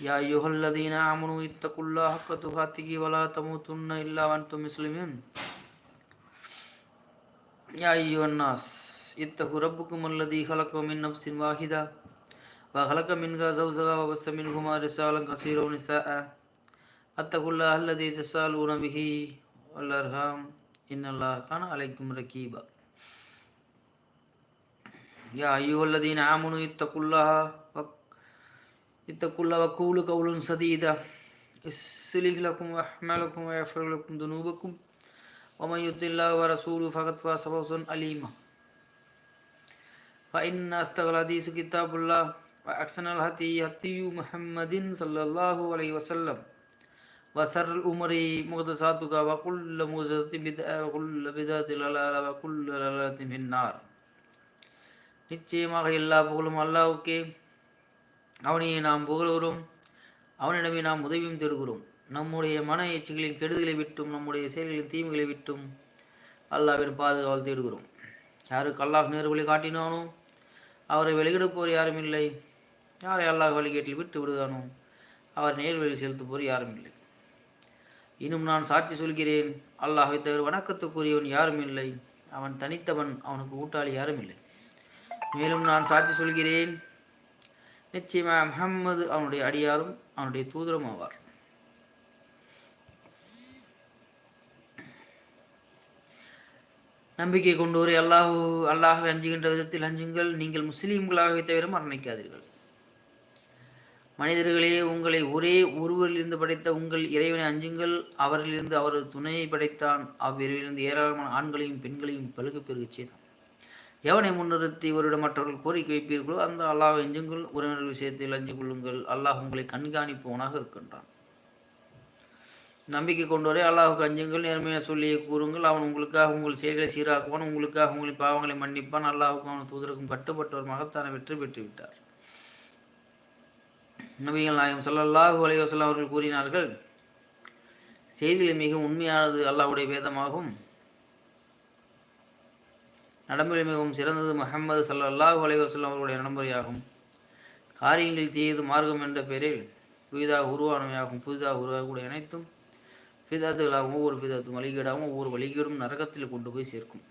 يا أيها الذين آمنوا اتقوا الله حق تقاته ولا تموتن إلا وأنتم مسلمون يا أيها الناس اتقوا ربكم الذي خلقكم من نفس واحدة وخلق منها زوجها وبث منهما رسالا كثيرا ونساء اتقوا الله الذي تسألون به والأرحام إن الله كان عليكم رقيبا يا أيها الذين آمنوا اتقوا الله اتقوا الله وقولوا قولا سديدا يصلح لكم أعمالكم ويغفر لكم ذنوبكم ومن يطع الله ورسوله فقد فاز فوزا عليما فإن أصدق الحديث كتاب الله وأحسن الهدي هدي محمد صلى الله عليه وسلم وسر الأمور محدثاتها وكل محدثة بدعة وكل بدعة ضلالة وكل ضلالة في النار நிச்சயமாக எல்லா புகழும் அல்லாவுக்கே அவனையே நாம் புகழுகிறோம். அவனிடமே நாம் உதவியும் தேடுகிறோம். நம்முடைய மன எச்சைகளின் கெடுதலை விட்டும் நம்முடைய செயல்களின் தீமைகளை விட்டும் அல்லாவின் பாதுகாவல் தேடுகிறோம். யாருக்கு அல்லாஹ் நேர்வழி காட்டினானோ அவரை வெளியிடுப்போர் யாரும் இல்லை. யாரை அல்லாஹ் வழிகேட்டில் விட்டு விடுதானோ அவர் நேர்வழி செலுத்துப்போர் யாரும் இல்லை. இன்னும் நான் சாட்சி சொல்கிறேன் அல்லாஹை தவிர வணக்கத்துக்குரியவன் யாரும் இல்லை. அவன் தனித்தவன் அவனுக்கு கூட்டாளி யாரும் இல்லை. மேலும் நான் சாட்சி சொல்கிறேன் நிச்சயமாக முகம்மது அவனுடைய அடியாரும் அவனுடைய தூதரும் ஆவார். நம்பிக்கை கொண்டோரை அல்லாஹு அல்லாஹை அஞ்சுகின்ற விதத்தில் அஞ்சுங்கள். நீங்கள் முஸ்லீம்களாகவே தவிர மரணிக்காதீர்கள். மனிதர்களே உங்களை ஒரே ஒருவரிலிருந்து படைத்த உங்கள் இறைவனை அஞ்சுங்கள். அவரிலிருந்து அவரது துணையை படைத்தான். அவ்விரவிலிருந்து ஏராளமான ஆண்களையும் பெண்களையும் பழுகு பெருகச் செய்தான். எவனை முன்னிறுத்தி இவரிடம் மற்றவர்கள் கோரிக்கை வைப்பீர்களோ அந்த அல்லாஹ் எஞ்சுங்கள் உறவினர்கள் விஷயத்தில் அஞ்சு கொள்ளுங்கள். அல்லாஹ் உங்களை கண்காணிப்பவனாக இருக்கின்றான். நம்பிக்கை கொண்டோரே அல்லாஹுக்கு அஞ்சுங்கள் நேர்மையான சொல்லியை கூறுங்கள். அவன் உங்களுக்காக உங்கள் செயல்களை சீராக்குவான் உங்களுக்காக உங்களின் பாவங்களை மன்னிப்பான். அல்லாஹுக்கும் அவன் தூதருக்கும் கட்டுப்பட்டவர் மகத்தான வெற்றி பெற்று விட்டார் நபிகள் நாயகம் சல்லல்லாஹு அலைவசல்லம் அவர்கள் கூறினார்கள் செய்தியில் மிகவும் உண்மையானது அல்லாஹுடைய வேதமாகும் நடைமுறை மிகவும் சிறந்தது. முகமது சல்லாஹூ அலைவாஸ்லாம் அவர்களுடைய நடைமுறையாகும். காரியங்கள் தீயது மார்க்கம் என்ற பெயரில் புதிதாக உருவானவையாகும். புதிதாக உருவாகக்கூடிய அனைத்தும் பிதாத்துகளாகவும் ஒவ்வொரு பிதாத்தும் வழிகேடாகவும் ஒவ்வொரு வழிகேடும் நரகத்தில் கொண்டு போய் சேர்க்கும்.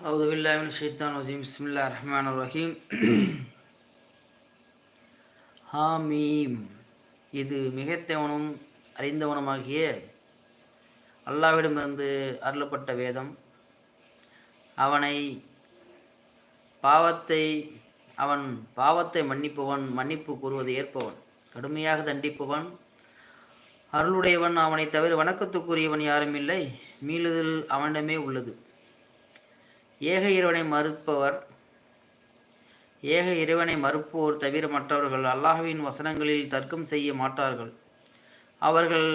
أعوذ بالله من الشيطان الرجيم بسم الله الرحمن الرحيم ஹாமீம் இது மிகைத்தவனும் அறிந்தவனுமாகிய அல்லாவிடமிருந்து அருளப்பட்ட வேதம் அவனை பாவத்தை அவன் பாவத்தை மன்னிப்பவன் மன்னிப்பு கூறுவதை ஏற்பவன் கடுமையாக தண்டிப்பவன் அருளுடையவன் அவனை தவிர வணக்கத்துக்குரியவன் யாரும் இல்லை மீளுதல் அவனிடமே உள்ளது ஏக இறைவனை மறுப்பவர் ஏக இறைவனை மறுப்போர் தவிர மற்றவர்கள் அல்லாஹ்வின் வசனங்களில் தர்க்கம் செய்ய மாட்டார்கள். அவர்கள்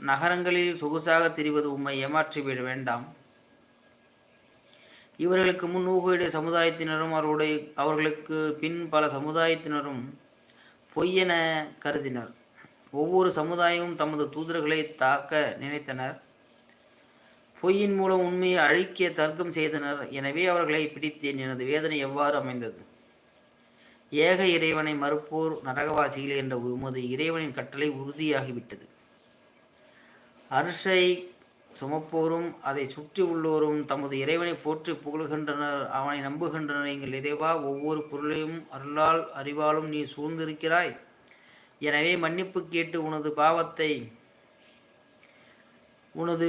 நகரங்களில் சொகுசாக திரிவது உம்மை ஏமாற்றிவிட வேண்டாம். இவர்களுக்கு முன் ஊகுடைய சமுதாயத்தினரும் அவருடைய அவர்களுக்கு பின் பல சமுதாயத்தினரும் பொய்யென கருதினர். ஒவ்வொரு சமுதாயமும் தமது தூதர்களை தாக்க நினைத்தனர். பொய்யின் மூலம் உண்மையை அழிக்க தர்க்கம் செய்தனர். எனவே அவர்களை பிடித்தேன். எனது வேதனை எவ்வாறு அமைந்தது? ஏக இறைவனை மறுப்போர் நரகவாசிகள் என்ற உமது இறைவனின் கட்டளை உறுதியாகிவிட்டது. அரிசை சுமப்போரும் அதை சுற்றி உள்ளோரும் தமது இறைவனை போற்றி புகழ்கின்றனர். அவனை நம்புகின்றனர். எங்கள் இறைவா ஒவ்வொரு பொருளையும் அருளால் அறிவாலும் நீ சூழ்ந்திருக்கிறாய். எனவே மன்னிப்பு கேட்டு உனது பாவத்தை உனது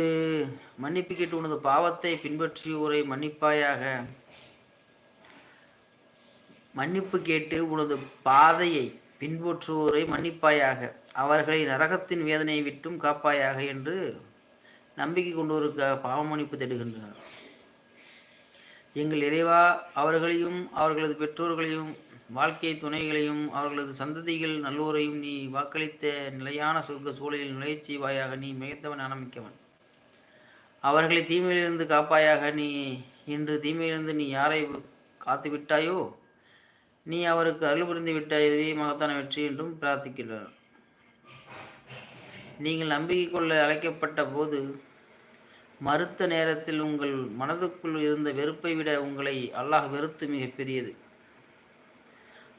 மன்னிப்பு கேட்டு உனது பாவத்தை பின்பற்றியோரை மன்னிப்பாயாக. மன்னிப்பு கேட்டு உனது பாதையை பின்பற்றுவோரை மன்னிப்பாயாக. அவர்களை நரகத்தின் வேதனையை விட்டும் காப்பாயாக என்று நம்பிக்கை கொண்டோருக்காக பாவ மன்னிப்பு தேடுகின்றனர் எங்கள் இறைவா அவர்களையும் அவர்களது பெற்றோர்களையும் வாழ்க்கை துணைகளையும் அவர்களது சந்ததிகள் நல்லோரையும் நீ வாக்களித்த நிலையான சொர்க்க சூழலில் நுழையச் செய்வாயாக நீ மிகத்தவன் அனமிக்கவன் அவர்களை தீமையிலிருந்து காப்பாயாக நீ இன்று தீமையிலிருந்து நீ யாரை காத்து விட்டாயோ நீ அவருக்கு அருள் புரிந்து விட்டாய் இதுவே மகத்தான வெற்றி என்றும் பிரார்த்திக்கின்றனர். நீங்கள் நம்பிக்கை கொள்ள அழைக்கப்பட்ட போது மறுத்த நேரத்தில் உங்கள் மனதுக்குள் இருந்த வெறுப்பை விட உங்களை அல்லாஹ் வெறுத்து மிக பெரியது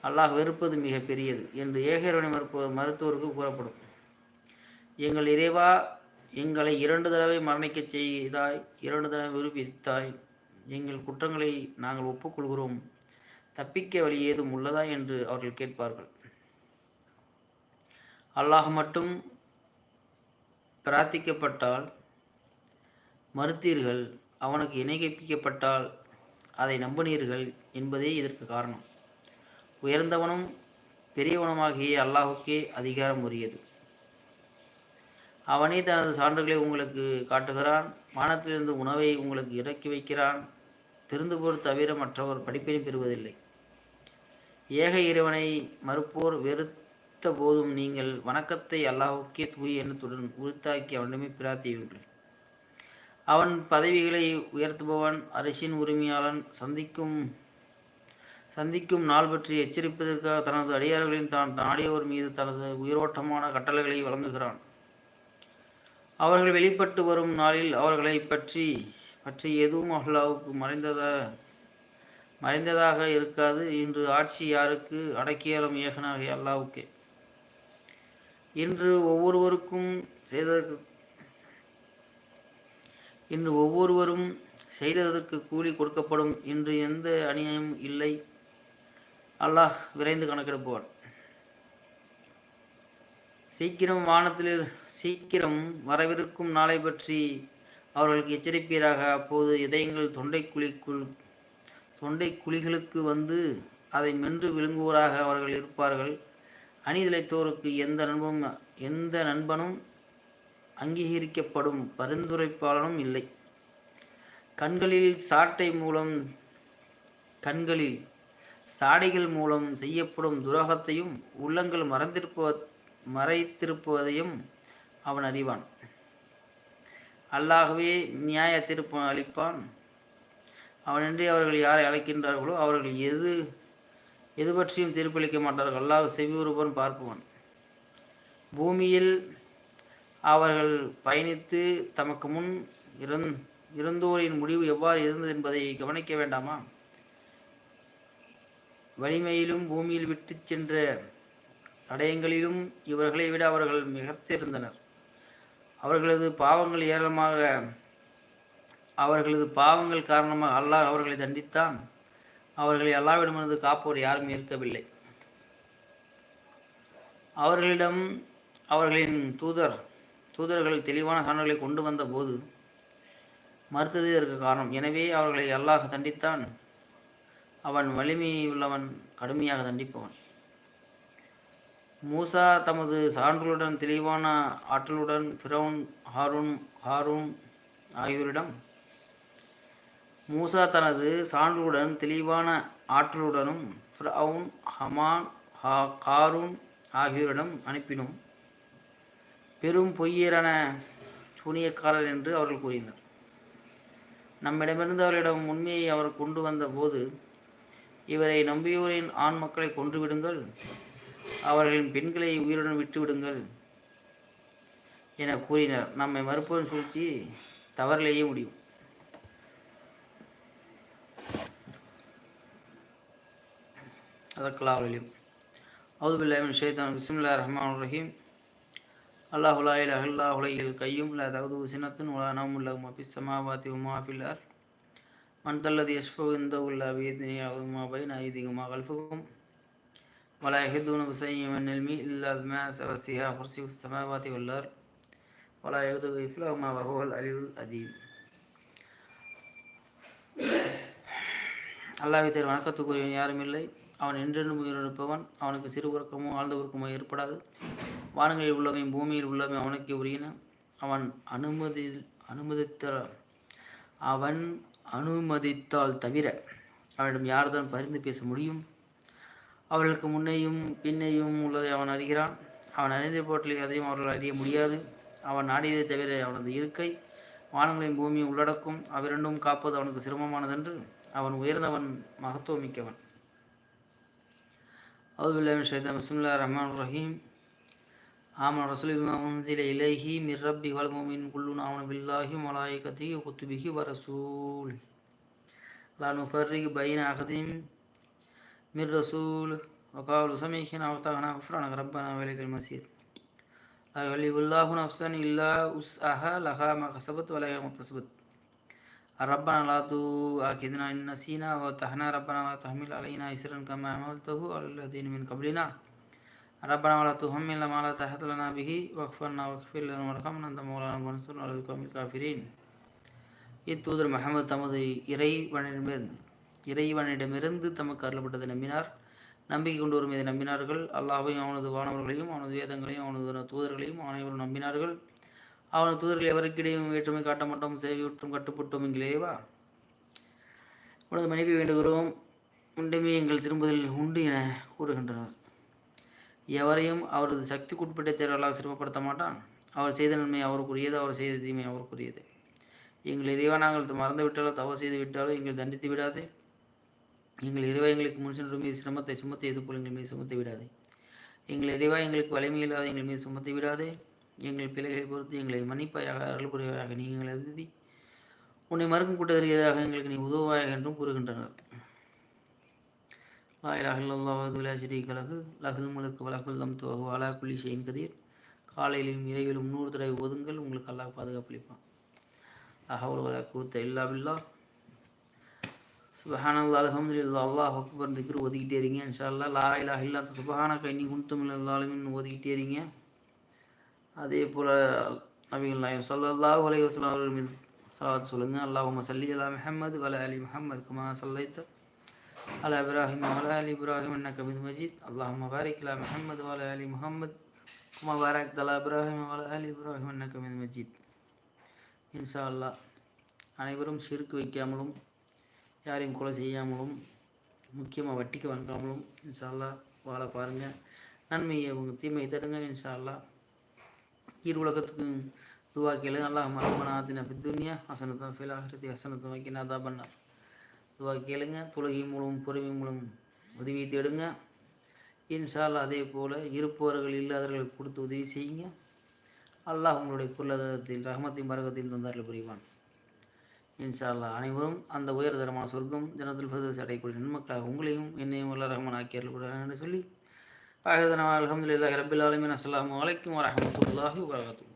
அல்லாஹ் வெறுப்பது மிக பெரியது என்று ஏகரவனை மறுப்ப மருத்துவருக்கு கூறப்படும். எங்கள் இறைவா எங்களை இரண்டு தடவை மரணிக்கச் செய்தாய் இரண்டு தடவை விரும்பித்தாய் எங்கள் குற்றங்களை நாங்கள் ஒப்புக்கொள்கிறோம். தப்பிக்க வழி ஏதும் உள்ளதா என்று அவர்கள் கேட்பார்கள். அல்லாஹ் மட்டும் பிரார்த்திக்கப்பட்டால் மறுத்தீர்கள் அவனுக்கு இணைகப்பிக்கப்பட்டால் அதை நம்பினீர்கள் என்பதே இதற்கு காரணம். உயர்ந்தவனும் பெரியவனுமாகிய அல்லாஹுக்கே அதிகாரம் உரியது அவனே தனது சான்றுகளை உங்களுக்கு காட்டுகிறான் வானத்திலிருந்து உணவை உங்களுக்கு இறக்கி வைக்கிறான் திருந்துபோர் தவிர மற்றவர் படிப்பினை பெறுவதில்லை. ஏக இறைவனை மறுப்போர் வெறுத்த போதும் நீங்கள் வணக்கத்தை அல்லாஹுக்கே தூய எண்ணத்துடன் உறுத்தாக்கி அவனிடமே பிரார்த்தியுங்கள். அவன் பதவிகளை உயர்த்துபவன் அரசின் உரிமையாளன் சந்திக்கும் சந்திக்கும் நாள் பற்றி எச்சரிப்பதற்காக தனது அடியார்களின் தான் நாடியவர் மீது தனது உயிரோட்டமான கட்டளைகளை வழங்குகிறான். அவர்கள் வெளிப்பட்டு வரும் நாளில் அவர்களை பற்றி பற்றி எதுவும் அல்லாவுக்கு மறைந்ததா மறைந்ததாக இருக்காது இன்று ஆட்சி யாருக்கு? அடக்கியாலும் ஏகனாக அல்லாவுக்கே. இன்று ஒவ்வொருவருக்கும் செய்ததற்கு இன்று ஒவ்வொருவரும் செய்ததற்கு கூலி கொடுக்கப்படும். இன்று எந்த அநியாயம் இல்லை. அல்லாஹ் விரைந்து கணக்கெடுப்பவன். சீக்கிரம் வானத்தில் சீக்கிரம் வரவிருக்கும் நாளை பற்றி அவர்களுக்கு எச்சரிப்பீராக. அப்போது இதயங்கள் தொண்டை குழிக்குள் தொண்டை குழிகளுக்கு வந்து அதை மென்று விழுங்குவோராக அவர்கள் இருப்பார்கள். அணிதலைத்தோருக்கு எந்த நண்பனும் எந்த நண்பனும் அங்கீகரிக்கப்படும் பரிந்துரைப்பாளனும் இல்லை. கண்களில் சாட்டை மூலம் கண்களில் சாடைகள் மூலம் செய்யப்படும் துரோகத்தையும் உள்ளங்கள் மறந்திருப்ப மறைத்திருப்பதையும் அவன் அறிவான். அல்லாகவே நியாய தீர்ப்பு அளிப்பான். அவனின்றி அவர்கள் யாரை அழைக்கின்றார்களோ அவர்கள் எது எது பற்றியும் தீர்ப்பளிக்க மாட்டார்கள். அல்லாஹ் செவியுறுபன் பார்ப்பவன். பூமியில் அவர்கள் பயணித்து தமக்கு முன் இருந் இருந்தோரின் முடிவு எவ்வாறு இருந்தது என்பதை கவனிக்க வேண்டாமா? வலிமையிலும் பூமியில் விட்டு சென்ற தடயங்களிலும் இவர்களை விட அவர்கள் மிகத்திருந்தனர் அவர்களது பாவங்கள் ஏராளமாக அவர்களது பாவங்கள் காரணமாக அல்லாஹ் அவர்களை தண்டித்தான். அவர்களை அல்லாவிடமிருந்து காப்போர் யாரும் இருக்கவில்லை. அவர்களிடம் அவர்களின் தூதர் தூதர்கள் தெளிவான சான்றுகளை கொண்டு வந்த போது மறுத்தது இதற்கு காரணம். எனவே அவர்களை அல்லாஹ் தண்டித்தான். அவன் வலிமையுள்ளவன் கடுமையாக தண்டிப்பவன். மூசா தமது சான்றுகளுடன் தெளிவான ஆற்றலுடன் பிரவுன் ஹாரூன் ஹாரூன் ஆகியோரிடம் மூசா தனது சான்றுடன் தெளிவான ஆற்றலுடனும் ஃப்ரவுன் ஹமான் ஹா காரூன் ஆகியோரிடம் அனுப்பினோம். பெரும் பொய்யரான சூனியக்காரர் என்று அவர்கள் கூறினர். நம்மிடமிருந்து அவர்களிடம் உண்மையை அவர் கொண்டு வந்த போது இவரை நம்பியோரின் ஆண் மக்களை கொன்றுவிடுங்கள். அவர்களின் பெண்களை உயிருடன் விட்டுவிடுங்கள் என கூறினர். நம்மை மறுப்பதன் சூழ்ச்சி தவறிலேயே முடியும். அதற்கெல்லாம் அவர்களையும் அவுது ஷேதான் பிஸ்மில்லா ரஹ்மான் ரஹீம். அல்லாஹ் லா இலாஹ இல்லா கையும் லா தகுது சினத்துன் உலா நவும் லஹுமா பிஸ் சமாவாதி உமா ஃபில் மன் தல்லது யஷ்ஃபு இந்த உல்லா பீதினி அகுமா பைன் ஐதிகுமா கல்ஃபுகும் ولا يحدون بشيء من علمه إلا بما وسع كرسيه السماوات والأرض ولا يؤوده حفظهما وهو العلي العظيم அல்லாஹை தேர் வணக்கத்துக்குரியவன் யாரும் இல்லை அவன் என்றென்றும் உயிரிழப்பவன் அவனுக்கு சிறு உறக்கமோ ஆழ்ந்த உறக்கமோ ஏற்படாது வானங்களில் உள்ளவை பூமியில் உள்ளவை அவனுக்கு உரியன அவன் அனுமதி அனுமதித்த அவன் அனுமதித்தால் தவிர அவனிடம் யார்தான் பரிந்து பேச முடியும்? அவர்களுக்கு முன்னையும் பின்னையும் உள்ளதை அவன் அறிகிறான். அவன் அறிந்த போட்டில் எதையும் அவர்கள் அறிய முடியாது. அவன் நாடியதை தவிர அவனது இருக்கை வானங்களையும் பூமியும் உள்ளடக்கும். அவ்விரண்டும் காப்பது அவனுக்கு சிரமமானதென்று அவன் உயர்ந்தவன் மகத்துவமிக்கவன். அவுதுல்லாமின் ஷைதான் பிஸ்மில்லா ரஹ்மான் ரஹீம் آمن الرسول بما أنزل إليه من ربه والمؤمن كلنا آمن بالله وملائكته وكتبه ورسوله. لا نفرق بين أحد من رسول. وقالوا سمعنا وطعنا غفرانك ربنا وإليك المسير لا يكلف الله نفسا إلا وسعها لها ما كسبت ولا هي مكتسبت ربنا لا تؤاخذنا إن نسينا وتحنا ربنا وتحمل علينا إسرا كما عملته على الذين من قبلنا. ربنا ولا تحملنا ما لا طاقة لنا به واغفر لنا واغفر لنا وارحمنا أنت مولانا وانصرنا على القوم الكافرين இத்தூதர் முகமது தமது இறைவனிடமிருந்து இறைவனிடமிருந்து தமக்கு அருளப்பட்டதை நம்பினார் நம்பிக்கை கொண்டு வரும் இதை நம்பினார்கள் அல்லாஹையும் அவனது வானவர்களையும் அவனது வேதங்களையும் அவனது தூதர்களையும் அனைவரும் நம்பினார்கள் அவனது தூதர்கள் எவருக்கிடையும் வேற்றுமை காட்ட மாட்டோம் சேவையுற்றும் கட்டுப்பட்டோம் என்கிறேவா உனது மனைவி வேண்டுகிறோம் உண்டமே எங்கள் திரும்புதல் உண்டு என கூறுகின்றனர் எவரையும் அவரது சக்திக்குட்பட்ட தேர்தலாக சிரமப்படுத்த மாட்டான். அவர் செய்த நன்மை அவருக்குரியது அவர் செய்த தீமை அவருக்குரியது. எங்கள் இறைவா நாங்கள் மறந்து விட்டாலோ தவறு செய்து விட்டாலோ எங்கள் தண்டித்து விடாதே. எங்கள் இறைவா எங்களுக்கு முன் சென்று மீது சிரமத்தை சுமத்தியது போல் எங்கள் மீது சுமத்தி விடாதே. எங்கள் இறைவா எங்களுக்கு வலிமை இல்லாத எங்கள் மீது சுமத்தி விடாதே. எங்கள் பிள்ளைகளை பொறுத்து எங்களை மன்னிப்பாயாக அருள் புரிவாயாக நீங்கள் எங்களை எழுதி உன்னை மறுக்கும் கூட்டதறியதாக எங்களுக்கு நீ உதவாயாக என்றும் கூறுகின்றனர். கலகு லகுல் முழுக்கு வழக்குல் தம் துவகு அலா குள்ளி ஷெயின் கதீர் காலையிலும் இரவிலும் நூறு தடவை ஒதுங்கள் உங்களுக்கு அல்லாஹ் பாதுகாப்பளிப்பான். அஹவுல் வலா கூத்த இல்லா பில்லா சுபஹானல்லா அலமதுல்லா அல்லாஹ் அக்பர் திக்ரு ஒதுக்கிட்டே இருங்க இன்ஷால்லா லா இல்லா இல்லா சுபஹான கைனி குண்டும் இல்லாலுமின் ஒதுக்கிட்டே இருங்க அதே போல் நபிகள் நாயம் சல்லாஹ் அலி வஸ்லாம் அவர்கள் மீது சலாத் சொல்லுங்கள் அல்லாஹும் சல்லி அல்லா மெஹமது வல அலி முஹம்மது குமா சல்லைத்த على إبراهيم وعلى آل إبراهيم إنك حميد مجيد اللهم بارك على محمد وعلى آل محمد كما باركت على إبراهيم وعلى آل إبراهيم إنك حميد مجيد இன்ஷா அல்லா அனைவரும் சிறுக்கு வைக்காமலும் யாரையும் கொலை செய்யாமலும் முக்கியமாக வட்டிக்கு வாங்காமலும் இன்ஷா அல்லா வாழ பாருங்கள் நன்மையை உங்க தீமையை தருங்க இன்ஷா அல்லா இரு உலகத்துக்கும் துவா கேளு அல்லாஹ் மரமனாத்தின பித்துன்யா ஹசனத்தம் ஃபில் ஆஹிரத்தி ஹசனத்தம் வைக்கினா தான் பண்ணார் துவா கேளுங்க. தொழுகை மூலம் பொறுமை மூலம் உதவி தேடுங்க. இன்ஷால் அதே போல் இருப்பவர்கள் இல்லாதவர்களுக்கு கொடுத்து உதவி செய்யுங்க. அல்லாஹ் உங்களுடைய பொருளாதாரத்தில் ரஹமத்தையும் மரகத்தையும் தந்தார்கள் புரிவான். இன்ஷா அல்லா அனைவரும் அந்த உயர்தரமான சொர்க்கம் ஜனத்தில் பிரதேச அடையக்கூடிய நன்மக்களாக உங்களையும் என்னையும் அல்லா ரஹ்மான் ஆக்கியர்கள் என்று சொல்லி ஆகிரதனா அலமதுல்லாஹி ரபில் ஆலமின். அஸ்லாம் வலைக்கம் வரமத்துல்லாஹி வரகாத்து